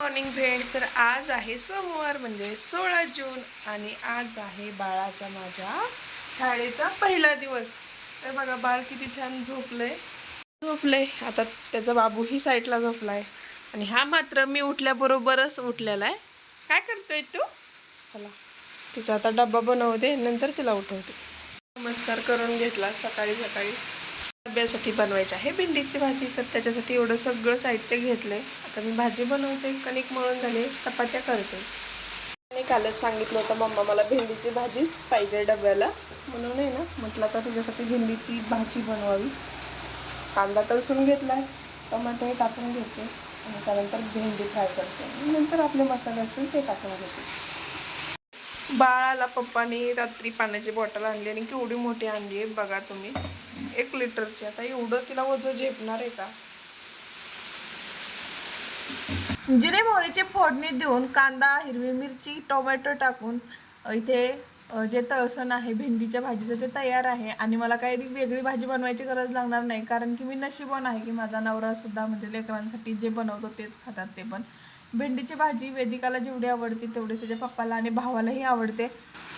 Morning friends तर आज आहे सोमवार म्हणजे सोळा जून आणि आज आहे बाळाचा माझ्या शाळेचा पहिला दिवस. तर बघा बाळ किती छान झोपलंय. झोपलंय. आता त्याचा बाबूही साईडला झोपलाय. आणि हा मात्र मी उठल्याबरोबरच उठलेला आहे. काय करतोय तू? चला तिचा आता डब्बा बनवते नंतर तिला उठवते. नमस्कार करून घेतला सकाळी सकाळीच डब्यासाठी बनवायची आहे. भेंडीची भाजी तर त्याच्यासाठी एवढं सगळं साहित्य घेतलंय. आता मी भाजी बनवते कणिक मळून झाले चपात्या करते. आणि कालच सांगितलं होतं मम्मा मला भेंडीची भाजीच पाहिजे डब्याला. म्हणून आहे ना म्हटलं आता तुझ्यासाठी भेंडीची भाजी बनवावी. कांदा तळसून घेतलाय टमाटे टाकून घेते आणि त्यानंतर भेंडी फ्राय करते. नंतर आपले मसाले असतील ते टाकून घेते. बाळाला पप्पाने रात्री पाण्याची बॉटल आणली आणि केवढी मोठी आणली आहे बघा तुम्ही. एक लिटरची. आता एवढं तिला वजन झेपणार आहे का? जिरे मोहरीची फोडणी देऊन कांदा हिरवी मिरची टोमॅटो टाकून इथे जे तळसण आहे भेंडीच्या भाजीचं ते तयार आहे आणि मला काही वेगळी भाजी बनवायची गरज लागणार नाही कारण की मी नशीबवान आहे की माझा नवरासुद्धा म्हणजे लेकरांसाठी जे बनवतो तेच खातात ते पण. भेंडीची भाजी वेदिकाला जेवढी आवडते तेवढी त्याच्या पप्पाला आणि भावालाही आवडते.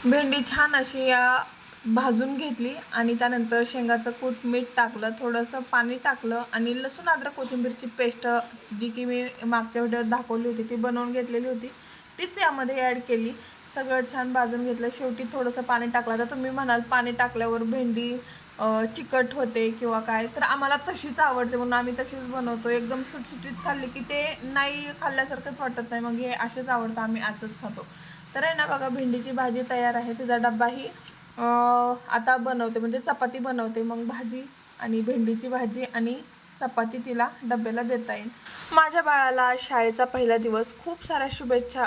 भेंडी छान अशी या भाजून घेतली आणि त्यानंतर शेंगाचं कूट मीठ टाकलं थोडंसं पाणी टाकलं आणि लसूण अद्रक कोथिंबीरची पेस्ट जी की मी मागच्या व्हिडिओत दाखवली होती ती बनवून घेतलेली होती. तीच यामध्ये ॲड केली. सगळं छान भाजून घेतलं. शेवटी थोडंसं पाणी टाकलं. तर तुम्ही म्हणाल पाणी टाकल्यावर भेंडी चिकट होते किंवा काय? तर आम्हाला तशीच आवडते. म्हणून आम्ही तशीच बनवतो. एकदम सुटसुटीत खाल्ली की ते नाही खाल्ल्यासारखंच वाटत नाही. मग हे असेच आवडतं. आम्ही असंच खातो. तर आहे ना बघा भेंडीची भाजी तयार आहे. तिचा डब्बाही आता बनवते. म्हणजे चपाती बनवते. मग भाजी आणि भेंडीची भाजी आणि चपाती तिला डब्याला देता येईल. माझ्या बाळाला शाळेचा पहिला दिवस खूप साऱ्या शुभेच्छा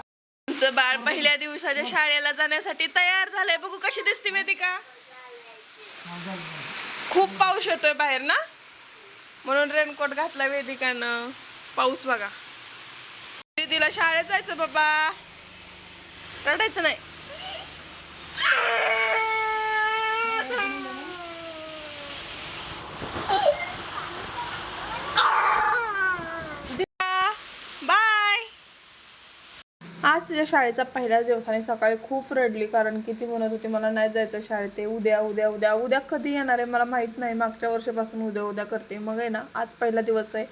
तुमचं बाळ पहिल्या दिवसाच्या शाळेला जाण्यासाठी तयार झालंय. बघू कशी दिसते माहिती का? खूप पाऊस येतोय बाहेर ना? म्हणून रेनकोट घातला वेदिकानं. पाऊस बघा. दीदीला शाळेत जायचं बाबा. रडायचं नाही बाय आज तिच्या शाळेचा पहिल्याच दिवस आणि सकाळी खूप रडली कारण की ती म्हणत होती मला नाही जायचं शाळेत ते उद्या उद्या उद्या उद्या कधी येणार आहे? मला माहीत नाही मागच्या वर्षापासून उद्या उद्या करते. मग आहे ना आज पहिला दिवस आहे.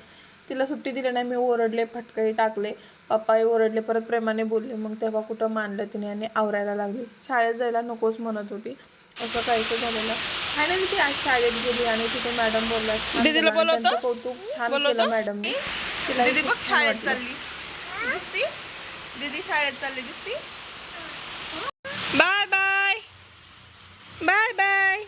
तिला सुट्टी दिली नाही मी ओरडले फटकही टाकले पप्पाही ओरडले परत प्रेमाने बोलले. मग तेव्हा कुठं मानलं तिने आणि आवरायला लागली. शाळेत जायला नकोच म्हणत होती. असं काहीच झालेलं. फायनली ती आज शाळेत गेली आणि तिथे मॅडम बोलला कौतुक छान केलं मॅडमने. तिला दीदी शाळेत. चालली दिसती? Bye bye. Bye bye.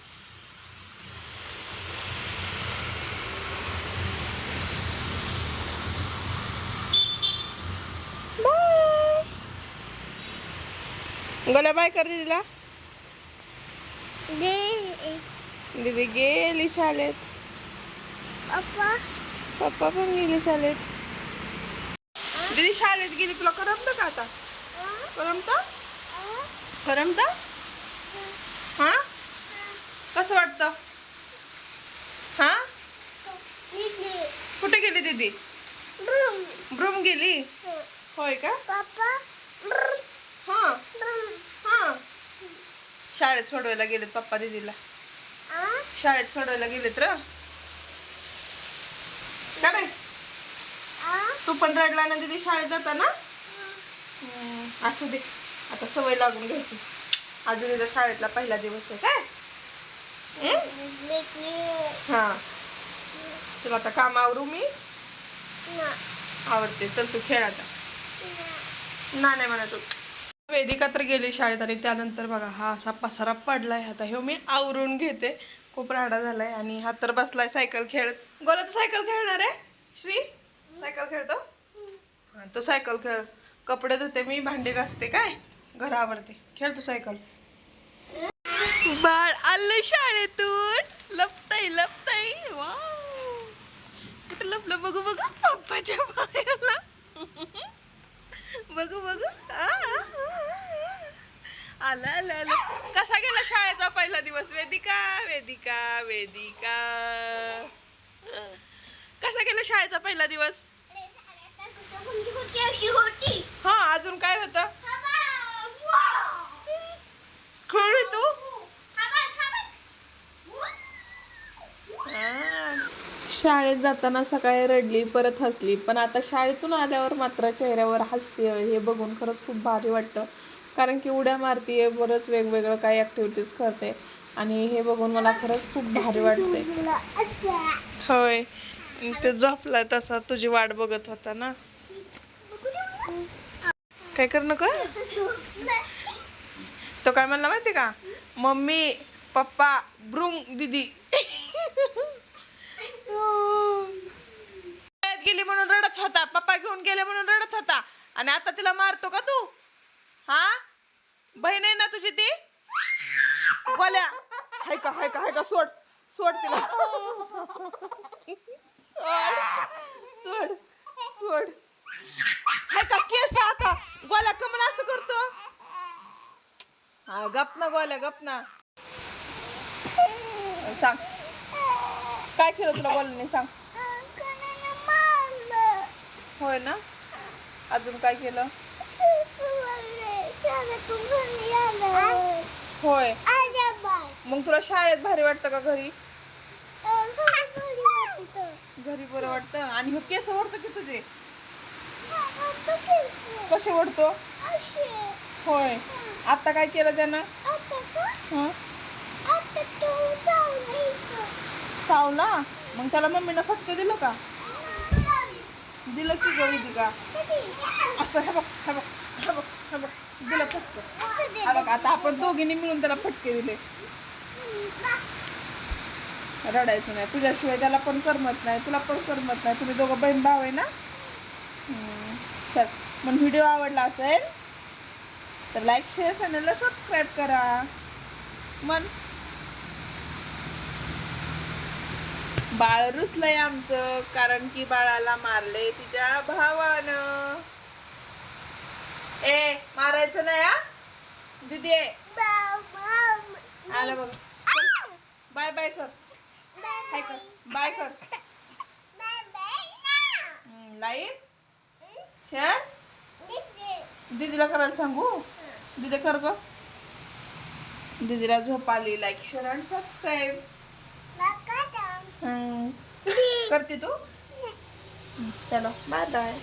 गोल्या bye कर दीदीला. दीदी गेली शाळेत. पप्पा पण गेली शाळेत. दीदी शाळेत गेली तुला करमत का आता? करमत? करमत? हा? कसं वाटतं? हा? कुठे गेली दीदी? ब्रूम गेली? होय का? हा? हां? शाळेत सोडवायला गेलेत पप्पा दीदीला. शाळेत सोडवायला गेलेत र. नाही तू पण रडला ना दीदी शाळेत जाताना? असू दे. आता सवय लागून घ्यायची. अजून इथं शाळेतला पहिला दिवस आहे काय? हा? चल आता काम आवरू मी. आवडते चल तू खेळ आता. ना. नाही म्हणायचो. वेदिका तर गेली शाळेत आणि त्यानंतर बघा हा असा पसारा पडलाय आता हे मी आवरून घेते. खूप राडा झालाय आणि हा तर बसलाय सायकल खेळत गोला तू सायकल खेळणार आहे? श्री? सायकल खेळतो? हां तो सायकल खेळ. कपडे धुते मी भांडे घासते काय? घरावरती. खेळतो खेळ तू सायकल. बाळ आलं शाळेतून. लपताय लपताय. वा कुठं लपलं? बघू बघू. पप्पाच्या पायाला. बघू बघू. आ, आलं आलं आला. कसा गेला शाळेचा पहिला दिवस? वेदिका वेदिका वेदिका. कसा गेला शाळेचा पहिला दिवस? हा अजून काय होत? तू? शाळेत जाताना सकाळी रडली परत हसली. पण आता शाळेतून आल्यावर मात्र चेहऱ्यावर हास्य हे बघून खरंच खूप भारी वाटतं. कारण की उड्या मारतीये बरंच वेगवेगळं काही ऍक्टिव्हिटीज करते. आणि हे बघून मला खरंच खूप भारी वाटते होय. ते झोपलाय तसा तुझी वाट बघत होता ना. काय कर नको? तो काय म्हणला माहिती का? मम्मी पप्पा ब्रुंग दिदी. गेली म्हणून रडत होता पप्पा घेऊन गेले म्हणून रडत होता. आणि आता तिला मारतो का तू? हा? बहीण आहे ना तुझी ती? बोल्या. हाय का हाय का हाय का सोड सोड तिला. सोड. सोड. सोड. हाय का? केस आता. गोल्या कमन असं करतो. हा गप ना गोल्या गप ना. सांग. काय केलं तुला गोल्याने सांग. होय ना? अजून काय केलं? होय. मग तुला शाळेत भारी वाटतं का घरी? घरी बरं वाटतं. आणि हो केस ओढतो की तुझे? कसे. ओढतो? होय. आता काय केलं त्यानं? हं? चावला मग त्याला मम्मीनं फटके दिलं का? दिलं की गवी का असं हे बघ हे बघ हे बघ हे बघ. दिलं फटकं. बघ आता आपण दोघींनी मिळून त्याला फटके दिले. रडायचं नाही. तुझ्याशिवाय त्याला पण करमत नाही तुला पण करमत नाही. तुम्ही दोघं बहीण भाव आहे ना. चल. मग व्हिडिओ आवडला असेल तर लाईक शेअर चॅनलला सबस्क्राईब करा. मन. बाळ रुसलंय आमचं कारण की बाळाला मारले तिच्या भावानं. ए मारायचं नाही हा? दिदी आलं बघ. बाय बाय कर. हाय कर. बाय कर. लाईक शेअर दीदीला करायला सांगू? दीदी कर ग. दीदीला झोप आली. लाईक शेअर आणि सबस्क्राईब करते तू? चलो बाय बाय